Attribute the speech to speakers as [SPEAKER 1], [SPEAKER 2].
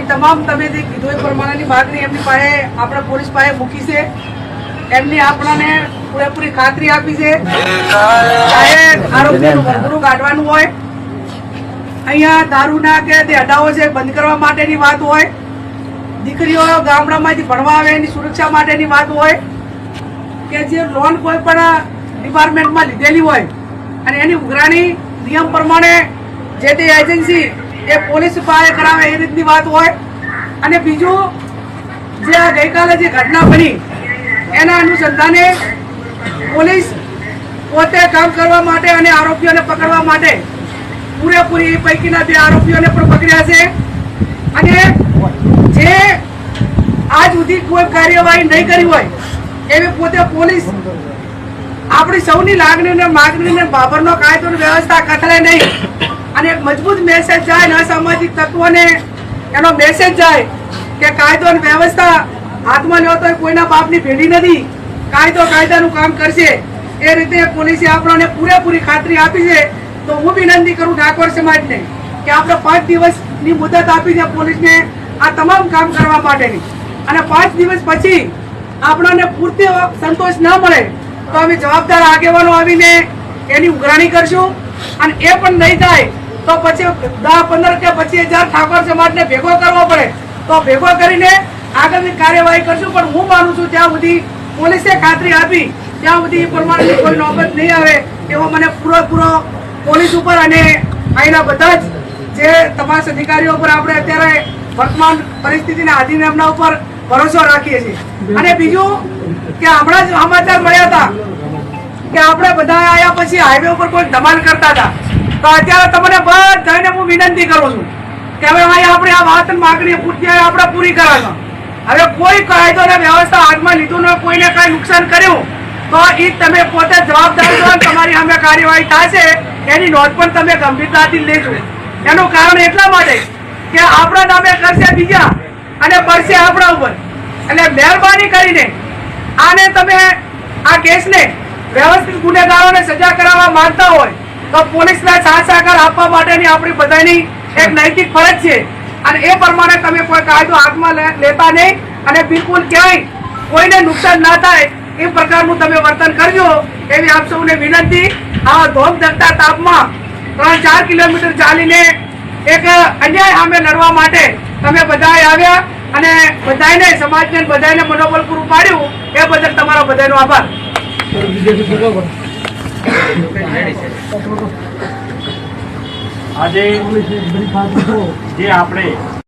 [SPEAKER 1] એ તમામ તમે જે કીધું એ પ્રમાણેની માગણી એમની પાસે, આપણા પોલીસ પાસે મૂકી છે. એમની આપણને પૂરેપૂરી ખાતરી આપી છે. કાઢવાનું હોય. અહીંયા દારૂના કે તે અડાઓ છે બંધ કરવા માટેની વાત હોય, દીકરીઓ ગામડામાંથી ભણવા આવે એની સુરક્ષા માટેની વાત હોય, કે જે લોન કોઈ પણ ડિપાર્ટમેન્ટમાં લીધેલી હોય, અને એની ઉઘરાણી નિયમ પ્રમાણે જે તે એજન્સી એ પોલીસ પાસે કરાવે એ રીતની વાત હોય. અને બીજું, જે આ ગઈકાલે જે ઘટના બની, એના અનુસંધાને પોલીસ પોતે કામ કરવા માટે અને આરોપીઓને પકડવા માટે પૂરેપૂરી પૈકીના બે આરોપીઓને પણ પકડ્યા છે. અને જે આજ સુધી કોઈ કાર્યવાહી નહીં કરી હોય, એવી પોતે પોલીસ આપણી સૌની લાગણીને માગણીને બાબરનો કાયદો વ્યવસ્થા કથળે નહીં. અને મજબૂત મેસેજ જાય ને અસામાજિક તત્વોને એનો મેસેજ જાય કે કાયદો અને વ્યવસ્થા હાથમાં લેવો તો કોઈના બાપની ભેડી નથી. કાયદો કાયદાનું કામ કરશે. એ રીતે પોલીસે આપણને પૂરેપૂરી ખાતરી આપી છે. તો હું વિનંતી કરું ઠાકોર સમાજને કે આપણે પાંચ દિવસની મુદત આપી છે પોલીસને આ તમામ કામ કરવા માટેની. અને પાંચ દિવસ પછી આપણને પૂરતી સંતોષ ન મળે તો અમે જવાબદાર આગેવાનો આવીને એની ઉઘરાણી કરશું. અને એ પણ નહીં થાય તો પછી દસ પંદર કે પચીસ હજાર ઠાકોર સમાજને ભેગો કરવો પડે. તો ભેગો કરીને આગળની કાર્યવાહી કરશું, પણ હું માનું છું ત્યાં સુધી પોલીસે ખાતરી આપી. ત્યાં સુધી એ પ્રમાણેની કોઈ નોબત નહીં આવે એવો મને પૂરેપૂરો પોલીસ ઉપર અને અહીંના બધા જ જે તપાસ અધિકારીઓ ઉપર આપણે અત્યારે વર્તમાન પરિસ્થિતિના આધીન એમના ઉપર ભરોસો રાખીએ છીએ. અને બીજું કે હમણાં જ સમાચાર મળ્યા હતા કે આપણે બધા આયા પછી હાઈવે ઉપર કોઈ ધમાલ કરતા હતા. તો અત્યારે તમને બધાને હું વિનંતી કરું છું કે હવે અહીંયા આપણે આ વાત માગણી પૂરતી આપણે પૂરી કરાવે હવે કોઈ કાયદો ને વ્યવસ્થા હાથમાં લીધું ન કોઈને કઈ નુકસાન કર્યું, તો એ તમે પોતે જવાબદાર છો તમારી સામે કાર્યવાહી થશે, એની નોંધ પણ તમે ગંભીરતાથી લેજો. એનું કારણ એટલા માટે કે આપણા નામે કરશે બીજા અને પડશે આપણા ઉપર. એટલે મહેરબાની કરીને આને તમે આ કેસને વ્યવસ્થિત ગુનેગારોને સજા કરાવવા માંગતા હોય તો પોલીસને સાથ સહકાર આપવા માટેની આપણી બધાની એક નૈતિક ફરજ છે. અને એ પ્રમાણે તમે કોઈ કાયદો હાથમાં લેતા નહીં અને બિલકુલ ક્યાંય કોઈને નુકસાન ના થાય એ પ્રકારનું તમે વર્તન કરજો એવી આપ સૌને વિનંતી. આ ધોમ ધકતા તાપમાં ત્રણ ચાર કિલોમીટર ચાલીને એક અન્યાય સામે લડવા માટે તમે બધા આવ્યા અને બધાને, સમાજને બધાને મનોબળ પૂરું પાડ્યું. એ બદલ તમારો બધાનો આભાર.
[SPEAKER 2] આજે જે આપણે